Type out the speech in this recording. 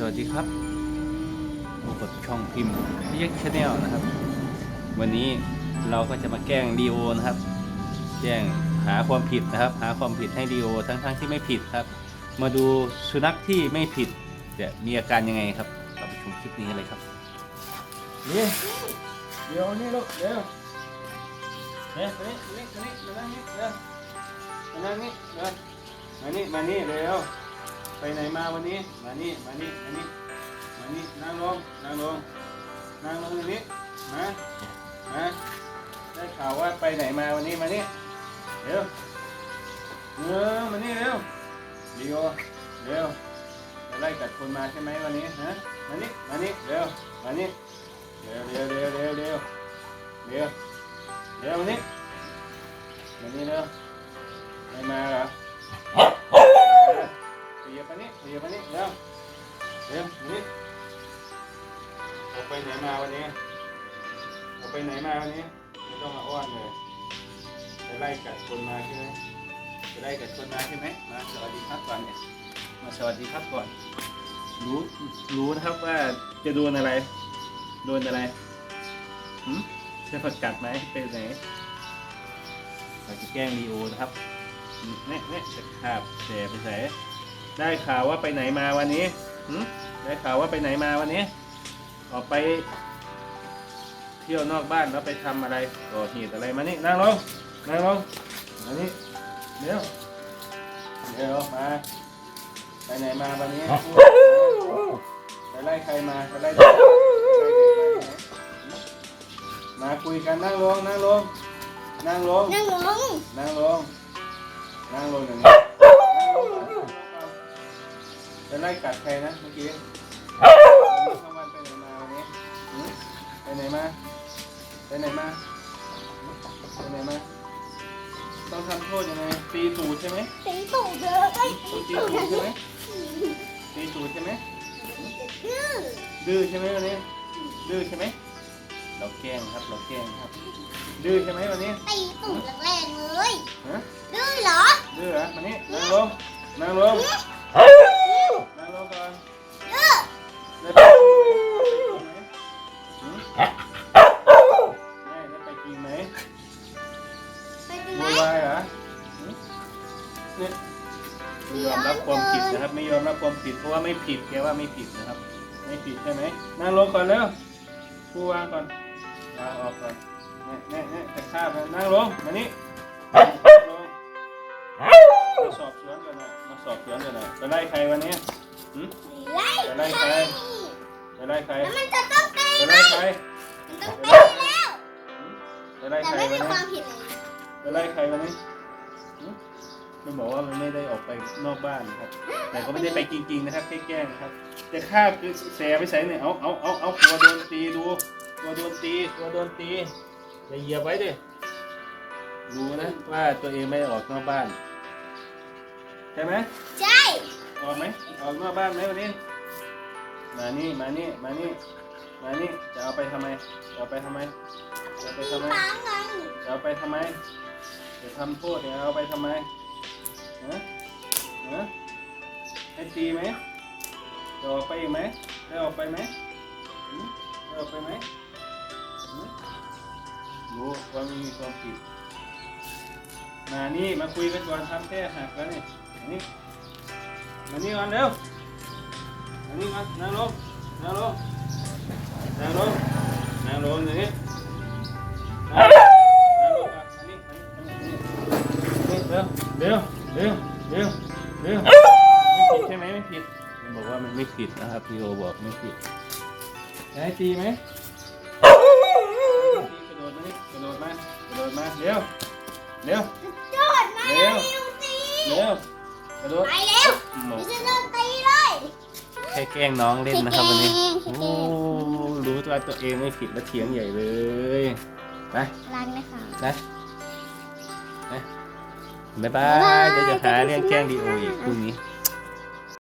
สวัสดีครับพบกับช่องพิมพ์พิยักชาแนลนะครับ วันนี้เราก็จะมาแกล้งดีโอนะครับ แจ้งหาความผิดนะครับ หาความผิดให้ดีโอทั้งๆที่ไม่ผิดครับ มาดูสุนัขที่ไม่ผิดจะมีอาการยังไงครับ เราไปชมคลิปนี้เลยครับนี่เดี๋ยวนี่ลูกเดี๋ยวเนี่ยมานี่มานี่มานี่มานั่งนี่เดี๋ยวมานั่งนี่เดี๋ยวมานี่มานี่เร็ว ไปไหนมาวันนี้ มานี่ มานี่ มานี่ มานี่ นั่งลง นั่งลง นั่งลงตรงนี้ มา มา ได้ข่าวว่าไปไหนมาวันนี้ มานี่ เร็วเร็วมานี่เร็วดีโอเร็วไปไล่กัดคนมาใช่ไหมวันนี้ฮะ มานี่ มานี่ เร็ว มานี่ เร็วเร็วเร็วเร็วเร็วเร็วเร็วมานี่มานี่เร็วไม่มาหรอ ไปไหนมาวันนี้ออกไปไหนมาวันนี้ไม่ต้องมาอ้อนเลยไปไล่กัดคนมาใช่ไหมไปไล่กัดคนมาใช่ไหมมาสวัสดีครับก่อนเนี่ยมาสวัสดีครับก่อน รู้รู้นะครับว่าจะโดนอะไร โดนอะไรหืมจะผักกัดไหมเป็นไหนเราจะแกล้งลีโอนะครับเนี่ยเนี่ยจะขาบแสไปใส่ได้ข่าวว่าไปไหนมาวันนี้หึได้ข่าวว่าไปไหนมาวันนี้ ออกไป เที่ยวนอกบ้านแล้วไปทำอะไรก่อเหตุอะไรมานี่นั่งลงนั่งลงมานี่เดี๋ยวเดี๋ยวมาไปไหนมาวันนี้ไปไล่ใครมาไปไล่ใครมาคุยกันนั่งลงนั่งลงนั่งลงนั่งลงนั่งลงนั่งลงอย่างนี้จะไล่กัดใครนะเมื่อกี้ ไปไหนมา ไปไหนมาหือไปไหนมา ต้องทำโทษยังไง ตีตูดใช่ไหมตีตูดเลยไอ้ต้องตีตูตูดดใช่ไหมตีตูดใช่ไหมดื้อดื้อใช่ไหมวันนี้ ดื้อใช่ไหมเราแกล้งครับ เราแกล้งครับ ดื้อใช่ไหมวันนี้ ตีตูดแรงๆเลยฮะดื้อเหรอ ดื้อเหรอวันนี้นั่งลงนั่งลง แม่ได้ไปกินไหมไปกินไหม โวยวายเหรอหืมเนี่ยไม่ยอมรับความผิดนะครับ ไม่ยอมรับความผิดเพราะว่าไม่ผิดแกว่าไม่ผิดนะครับ ไม่ผิดใช่ไหมนั่งลงก่อนแล้วครูวางก่อนวางออกก่อนเนี่ยเนี่ยเนี่ยจะฆ่าบนั่งลงมานี่นั่งลงมาสอบสวนกันหน่อยมาสอบสวนกันหน่อยไปไล่ใครวันนี้หืมไล่ไปไล่ใครไปไล่ใคร แล้วมันจะต้ องตีไปไหมไล่ใครมันต้องตีแล้วไปไล่แต่ใครไม่วันมีนี้ความผิดเลยไปไล่ใครวันนี้หึมันบอกว่ามันไม่ได้ออกไปนอกบ้านนะครับ แต่ก็ไม่ได้ไปจริงๆนะครับแค่แกล้งนะครับ จะฆ่าคือแสไปใส่เนี่ยเอาเอาเอาเอาตัวโดนตีดูตัวโดนตีตัวโดนตีอย่าเหยียบไว้ดิรู้นะว่าตัวเองไม่ได้ออกนอกบ้านใช่ไหมใช่ออกไหมออกนอกบ้านไหมวันนี้ มานี่มานี่มานี่ มานี่จะเอาไปทำไมจะเอาไปทำไมจะเอาไปทำไมปังไงจะเอาไปทำไมจะทำโทษเนี่ยเอาไปทำไมฮะฮะให้ตีไหมจะออกไปอีกไหมได้ออกไปไหมหืมได้ออกไปไหมรู้ว่าไม่มีความผิดมานี่มาคุยกันก่อนทำแค่หักแล้วนี่นี่มานี่ก่อนเร็วมานี่ก่อนนั่งลงนั่งลง นั่งลงนั่งลงอย่างนี้นั่งนั่งลงก่อนมานี่มานี่มานี่เร็วเร็วเร็วเร็วเร็วไม่ผิดใช่ไหมไม่ผิดมันบอกว่ามันไม่ผิดนะครับพี่โอบอกไม่ผิดจะให้ตีไหมตีกระโดดมานี่กระโดดมากระโดดมาเร็วเร็วโดดมาเร็เร็ววตีเร็วกระโดดไปเร็วหมดิกฉันโดนตีเลย แค่แกล้งน้องเล่นนะครับวันนี้แกล้งโอ้รู้ตัวตัวเองไม่ผิดแล้วเถียงใหญ่เลยไปรักนะคะนะนะบ๊ายบาบ๊ายบายยเดี๋ยวจะหาเรื่องแกล้งดีโออีกพรุ่งนี้บ